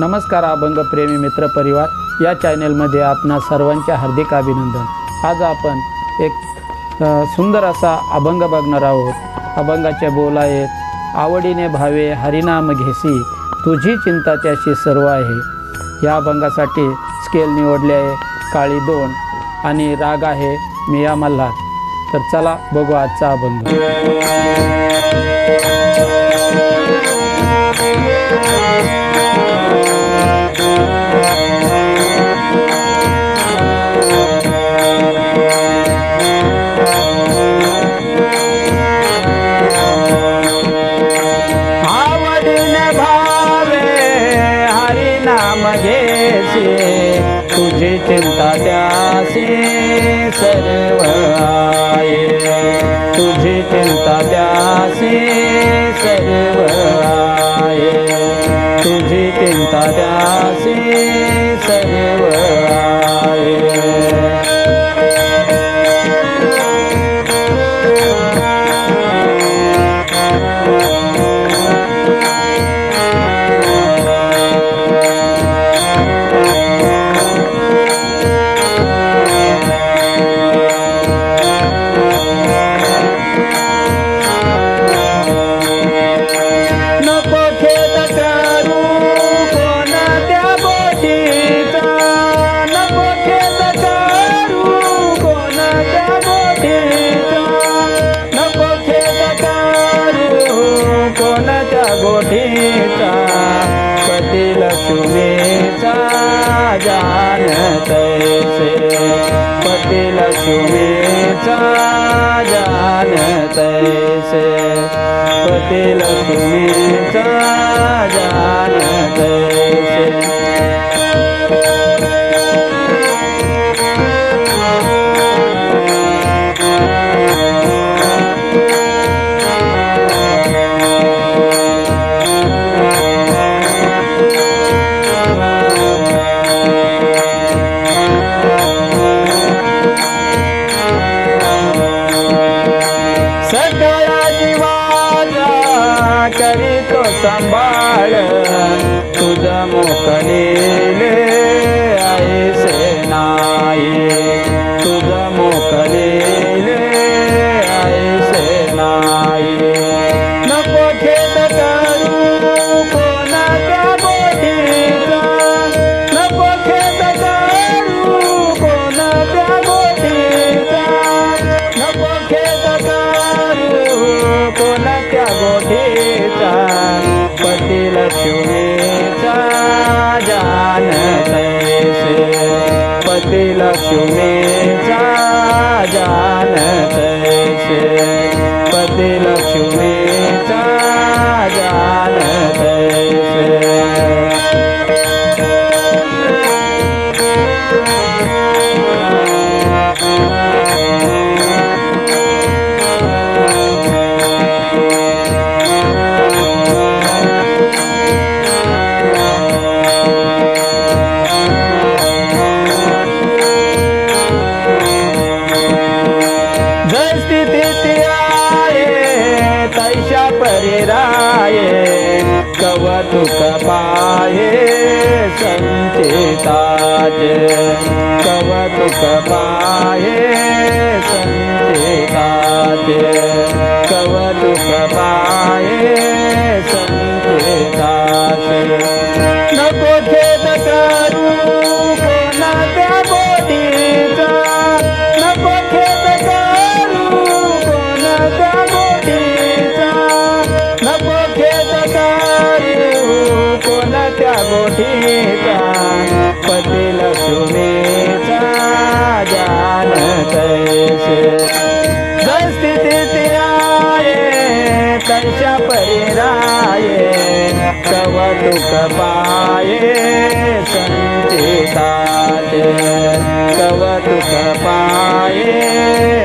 नमस्कार अभंग प्रेमी मित्र परिवार. या चॅनेलमध्ये आपणा सर्वांचे हार्दिक अभिनंदन. आज आपण एक सुंदर असा अभंग बघणार आहोत. अभंगाचे बोल आहेत आवडीने भावे हरिनाम घेसी तुझी चिंता त्याशी सर्व आहे. या अभंगासाठी स्केल निवडले आहे काळी दोन आणि राग आहे मिया मल्हार. तर चला बघू आजचा अभंग. त्यासे तुझी चिंता त्यासे सर्व आहे. तुझी चिंता त्यासे सर्व आहे. तुझी चिंता त्यासे पती लक्ष्मीचा जानतैसे तैसे. पती जानतैसे पती कवतुक पाये संचिताजे संते पाये कव कवतुक पाये संते नको जय स्थिती आहे तैशा परिराये कवतुक पाये संचिताचे कवतुक पाये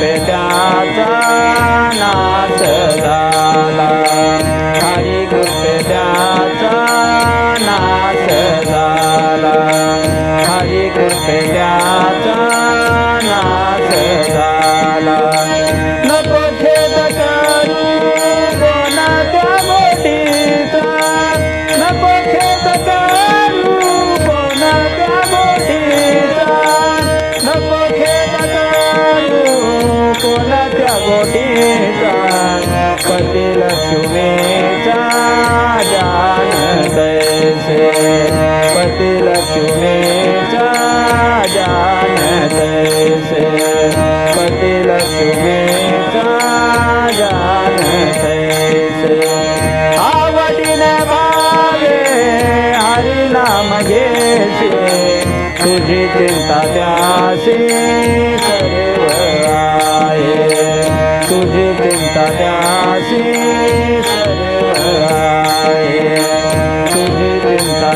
हरी गजान तैसे पति लक्ष्मी जान तैसे आवडीन भावे तुझी चिंता त्यासी सर्व आहे. तुझी चिंता त्यासी सर्व आहे. तुझी चिंता